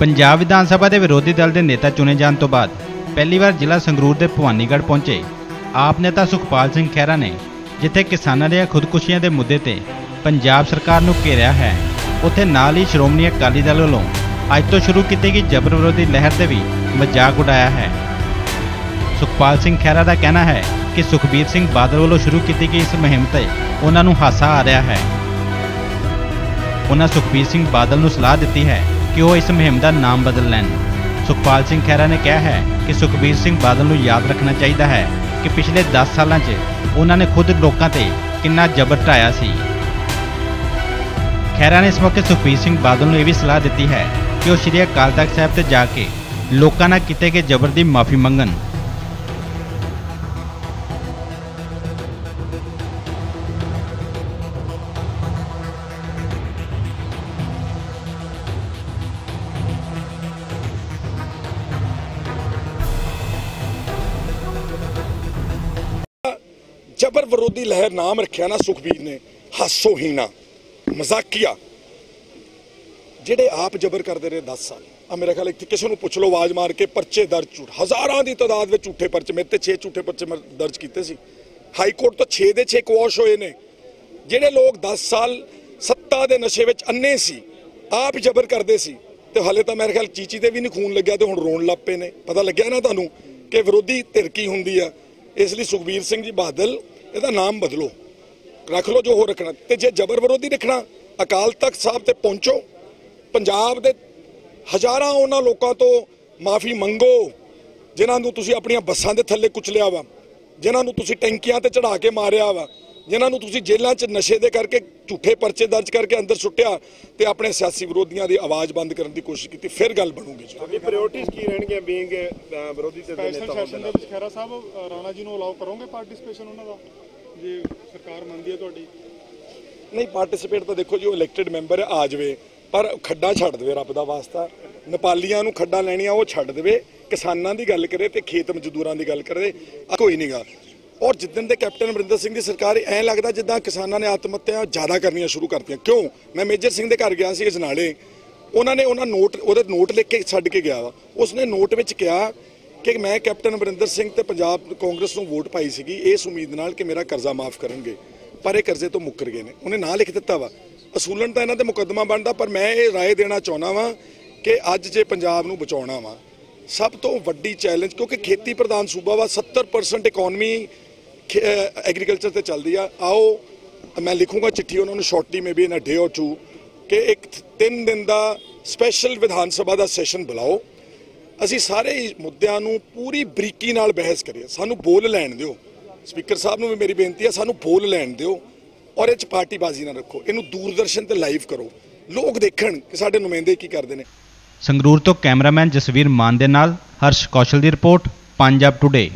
ਪੰਜਾਬ ਵਿਧਾਨ ਸਭਾ ਦੇ ਵਿਰੋਧੀ ਦਲ ਦੇ ਨੇਤਾ ਚੁਣੇ ਜਾਣ ਤੋਂ ਬਾਅਦ ਪਹਿਲੀ ਵਾਰ ਜ਼ਿਲ੍ਹਾ ਸੰਗਰੂਰ ਦੇ ਭਵਾਨੀਗੜ੍ਹ ਪਹੁੰਚੇ। ਆਪ ਨੇਤਾ ਸੁਖਪਾਲ ਸਿੰਘ ਖਹਿਰਾ ਨੇ, ਜਿੱਥੇ ਕਿਸਾਨਾਂ ਦੀਆਂ ਖੁਦਕੁਸ਼ੀਆਂ ਦੇ ਮੁੱਦੇ ਤੇ ਪੰਜਾਬ ਸਰਕਾਰ ਨੂੰ ਘੇਰਿਆ ਹੈ, ਉੱਥੇ ਨਾਲ ਹੀ ਸ਼੍ਰੋਮਣੀ ਅਕਾਲੀ ਦਲ ਵੱਲੋਂ ਅੱਜ ਤੋਂ ਸ਼ੁਰੂ ਕੀਤੀ ਗਈ ਜਬਰ ਵਿਰੋਧੀ ਲਹਿਰ ਤੇ ਵੀ ਮਜ਼ਾਕ ਉਡਾਇਆ ਹੈ। ਸੁਖਪਾਲ ਸਿੰਘ ਖਹਿਰਾ ਦਾ ਕਹਿਣਾ ਹੈ ਕਿ ਸੁਖਬੀਰ ਸਿੰਘ ਬਾਦਲ ਵੱਲੋਂ ਸ਼ੁਰੂ ਕੀਤੀ ਗਈ ਇਸ ਮੁਹਿੰਮ ਤੇ ਉਹਨਾਂ ਨੂੰ ਹਾਸਾ ਆ ਰਿਹਾ ਹੈ। ਉਹਨਾਂ ਸੁਖਬੀਰ ਸਿੰਘ ਬਾਦਲ ਨੂੰ ਸਲਾਹ ਦਿੱਤੀ ਹੈ ਕਿ ਉਹ ਇਸ ਮੁਹਿੰਮ ਦਾ ਨਾਮ ਬਦਲ ਲੈਣ? ਸੁਖਪਾਲ ਸਿੰਘ ਖਹਿਰਾ ਨੇ ਕਿਹਾ ਹੈ ਕਿ ਸੁਖਬੀਰ ਸਿੰਘ ਬਾਦਲ ਨੂੰ ਯਾਦ ਰੱਖਣਾ ਚਾਹੀਦਾ ਹੈ ਕਿ ਪਿਛਲੇ 10 ਸਾਲਾਂ 'ਚ ਉਹਨਾਂ ਨੇ ਖੁਦ ਲੋਕਾਂ ਤੇ ਕਿੰਨਾ ਜ਼ਬਰ ਢਾਇਆ ਸੀ। ਖਹਿਰਾ ਨੇ ਇਸ ਮੌਕੇ ਸੁਖਬੀਰ ਸਿੰਘ ਬਾਦਲ ਨੂੰ ਇਹ ਵੀ ਸਲਾਹ ਦਿੱਤੀ ਹੈ ਕਿ ਉਹ ਸ਼੍ਰੀ ਅਕਾਲ ਤਖਤ ਸਾਹਿਬ ਤੇ ਜਾ ਕੇ ਲੋਕਾਂ ਨਾਲ ਕੀਤੇ ਗਏ ਜ਼ਬਰ ਦੀ ਮਾਫੀ ਮੰਗਣ। ਵਿਰੋਧੀ ਲਹਿਰ ਨਾਮ ਰੱਖਿਆ ਨਾ ਸੁਖਬੀਰ ਨੇ, ਹਾਸੋਹੀਣਾ, ਮਜ਼ਾਕੀਆ। ਜਿਹੜੇ ਆਪ ਜਬਰ ਕਰਦੇ ਰਹੇ 10 ਸਾਲ। ਆ ਮੇਰੇ ਖਿਆਲ ਇੱਥੇ ਕਿਸੇ ਨੂੰ ਪੁੱਛ ਲਓ ਆਵਾਜ਼ ਮਾਰ ਕੇ ਪਰਚੇ ਦਰਜ ਝੂਠ। ਹਜ਼ਾਰਾਂ ਦੀ ਤਾਦਾਦ ਵਿੱਚ ਝੂਠੇ ਪਰਚੇ, ਮੇਰੇ ਤੇ 6 ਝੂਠੇ ਪਰਚੇ ਦਰਜ ਕੀਤੇ ਸੀ। ਹਾਈ ਕੋਰਟ ਤੋਂ 6 ਦੇ 6 ਕੁਆਸ਼ ਹੋਏ ਨੇ। ਜਿਹੜੇ ਲੋਕ 10 ਸਾਲ ਸੱਤਾ ਦੇ ਨਸ਼ੇ ਵਿੱਚ ਅੰਨੇ ਸੀ, ਆਪ ਜਬਰ ਕਰਦੇ ਸੀ। ਤੇ ਹਾਲੇ ਤਾਂ ਮੇਰੇ ਖਿਆਲ ਚੀਚੀ ਤੇ ਵੀ ਨਹੀਂ ਖੂਨ ਲੱਗਿਆ ਤੇ ਹੁਣ ਰੋਣ ਲੱਗ ਪਏ ਨੇ। ਪਤਾ ਲੱਗਿਆ ਨਾ ਤੁਹਾਨੂੰ ਕਿ ਵਿਰੋਧੀ ਧਿਰ ਕੀ ਹੁੰਦੀ ਆ। ਇਸ ਲਈ ਸੁਖਬੀਰ ਸਿੰਘ ਜੀ ਬਾਦਲ ਇਹਦਾ ਨਾਮ ਬਦਲੋ। ਰੱਖ ਲਓ ਜੋ ਹੋ ਰੱਖਣਾ। ਤੇ ਜੇ ਜਬਰ ਵਿਰੋਧੀ ਰੱਖਣਾ, ਅਕਾਲ ਤਖਤ ਸਾਹਿਬ ਤੇ ਪਹੁੰਚੋ। ਪੰਜਾਬ ਦੇ ਹਜ਼ਾਰਾਂ ਉਹਨਾਂ ਲੋਕਾਂ ਤੋਂ ਮਾਫੀ ਮੰਗੋ, ਜਿਨ੍ਹਾਂ ਨੂੰ ਤੁਸੀਂ ਆਪਣੀਆਂ ਬੱਸਾਂ ਦੇ ਥੱਲੇ ਕੁਚਲਿਆ ਵਾ, ਜਿਨ੍ਹਾਂ ਨੂੰ ਤੁਸੀਂ ਟੈਂਕੀਆਂ ਤੇ ਚੜਾ ਕੇ ਮਾਰਿਆ ਵਾ। ਜਿਨ੍ਹਾਂ ਨੂੰ ਤੁਸੀਂ ਜੇਲ੍ਹਾਂ 'ਚ ਨਸ਼ੇ ਦੇ ਕਰਕੇ ਝੂਠੇ ਪਰਚੇ ਦਰਜ ਕਰਕੇ ਅੰਦਰ ਸੁੱਟਿਆ ਤੇ ਆਪਣੇ ਸਿਆਸੀ ਵਿਰੋਧੀਆਂ ਦੀ ਆਵਾਜ਼ ਬੰਦ ਕਰਨ ਦੀ ਕੋਸ਼ਿਸ਼ ਕੀਤੀ ਫਿਰ ਗੱਲ ਬਣੂਗੀ ਜੀ। ਤੁਹਾਡੀ ਪ੍ਰਾਇੋਰਟੀਜ਼ ਕੀ ਰਹਿਣਗੀਆਂ ਬੀਇੰਗ ਵਿਰੋਧੀ ਧਿਰ ਦੇ ਨੇਤਾ ਹੋਣ ਦੇ ਖੈਰਾ ਸਾਹਿਬ ਰਾਣਾ ਜੀ ਨੂੰ ਅਲਾਉ ਕਰੋਗੇ ਪਾਰਟਿਸਿਪੇਸ਼ਨ ਉਹਨਾਂ ਦਾ? ਜੇ ਸਰਕਾਰ ਮੰਨਦੀ ਹੈ ਤੁਹਾਡੀ। ਨਹੀਂ ਪਾਰਟਿਸਿਪੇਟ ਤਾਂ ਦੇਖੋ ਜੀ ਉਹ ਇਲੈਕਟਿਡ ਮੈਂਬਰ ਆ ਜਾਵੇ ਪਰ ਖੱਡਾ ਛੱਡ ਦੇਵੇ ਰੱਬ ਦਾ ਵਾਸਤਾ। ਨੇਪਾਲੀਆਂ ਨੂੰ ਖੱਡਾ ਲੈਣੀਆਂ ਉਹ ਛੱਡ ਦੇਵੇ। ਕਿਸਾਨਾਂ ਦੀ ਗੱਲ ਕਰੇ ਤੇ ਖੇਤ ਮਜ਼ਦੂਰਾਂ ਦੀ ਗੱਲ ਕਰੇ। ਕੋਈ ਨਹੀਂਗਾ ਔਰ ਜਿੱਦਣ ਦੇ ਕੈਪਟਨ ਅਮਰਿੰਦਰ ਸਿੰਘ ਦੀ ਸਰਕਾਰ ਐਂ ਲੱਗਦਾ ਜਿੱਦਾਂ ਕਿਸਾਨਾਂ ਨੇ ਆਤਮ ਹੱਤਿਆ ਜ਼ਿਆਦਾ ਕਰਨੀਆਂ ਸ਼ੁਰੂ ਕਰਤੀਆਂ। ਕਿਉਂ? ਮੈਂ ਮੇਜਰ ਸਿੰਘ ਦੇ ਘਰ ਗਿਆ ਸੀ ਅਜਨਾਲੇ ਉਹਨਾਂ ਨੇ ਉਹਨਾਂ ਨੋਟ, ਉਹਦੇ ਨੋਟ ਲਿਖ ਕੇ ਛੱਡ ਕੇ ਗਿਆ ਵਾ। ਉਸਨੇ ਨੋਟ ਵਿੱਚ ਕਿਹਾ ਕਿ ਮੈਂ ਕੈਪਟਨ ਅਮਰਿੰਦਰ ਸਿੰਘ ਤੇ ਪੰਜਾਬ ਕਾਂਗਰਸ ਨੂੰ ਵੋਟ ਪਾਈ ਸੀਗੀ। ਇਸ ਉਮੀਦ ਨਾਲ ਕਿ ਮੇਰਾ ਕਰਜ਼ਾ ਮਾਫ ਕਰਨਗੇ। ਪਰ ਇਹ ਕਰਜ਼ੇ ਤੋਂ ਮੁੱਕਰ ਗਏ ਨੇ। ਉਹਨੇ ਨਾਂ ਲਿਖ ਦਿੱਤਾ ਵਾ। ਅਸੂਲਨ ਤਾਂ ਇਹਨਾਂ ਤੇ ਮੁਕੱਦਮਾ ਬਣਦਾ, ਪਰ ਮੈਂ ਇਹ ਰਾਏ ਦੇਣਾ ਚਾਹੁੰਦਾ ਵਾਂ ਕਿ ਅੱਜ ਜੇ ਪੰਜਾਬ ਨੂੰ ਬਚਾਉਣਾ ਵਾ, ਸਭ ਤੋਂ ਵੱਡੀ ਚੈਲੰਜ ਕਿਉਂਕਿ ਖੇਤੀ ਪ੍ਰਧਾਨ ਸੂਬਾ ਵਾ 70% ਇਕਨੋਮੀ ਐਗਰੀਕਲਚਰ ਤੇ ਚੱਲਦੀ ਆ। ਆਓ, ਮੈਂ ਲਿਖੂੰਗਾ ਚਿੱਠੀ, ਉਹਨਾਂ ਨੂੰ shortly maybe in a day or two ਕਿ ਇੱਕ ਤਿੰਨ ਦਿਨ ਦਾ ਸਪੈਸ਼ਲ ਵਿਧਾਨ ਸਭਾ ਦਾ ਸੈਸ਼ਨ ਬੁਲਾਓ। ਅਸੀਂ ਸਾਰੇ ਮੁੱਦਿਆਂ ਨੂੰ ਪੂਰੀ ਬਰੀਕੀ ਨਾਲ ਬਹਿਸ ਕਰੀਏ। ਸਾਨੂੰ ਬੋਲ ਲੈਣ ਦਿਓ। ਸਪੀਕਰ ਸਾਹਿਬ ਨੂੰ ਵੀ ਮੇਰੀ ਬੇਨਤੀ ਹੈ ਸਾਨੂੰ ਬੋਲ ਲੈਣ ਦਿਓ ਔਰ ਇਹ ਚ ਪਾਰਟੀਬਾਜ਼ੀ ਨਾ ਰੱਖੋ। ਇਹਨੂੰ ਦੂਰਦਰਸ਼ਨ ਤੇ ਲਾਈਵ ਕਰੋ। ਲੋਕ ਦੇਖਣ ਕਿ ਸਾਡੇ ਨੁਮਾਇੰਦੇ ਕੀ ਕਰਦੇ ਨੇ। ਸੰਗਰੂਰ ਤੋਂ ਕੈਮਰਾਮੈਨ ਜਸਵੀਰ ਮਾਨ ਦੇ ਨਾਲ ਹਰਸ਼ ਕੌਸ਼ਲ ਦੀ ਰਿਪੋਰਟ, ਪੰਜਾਬ ਟੁਡੇ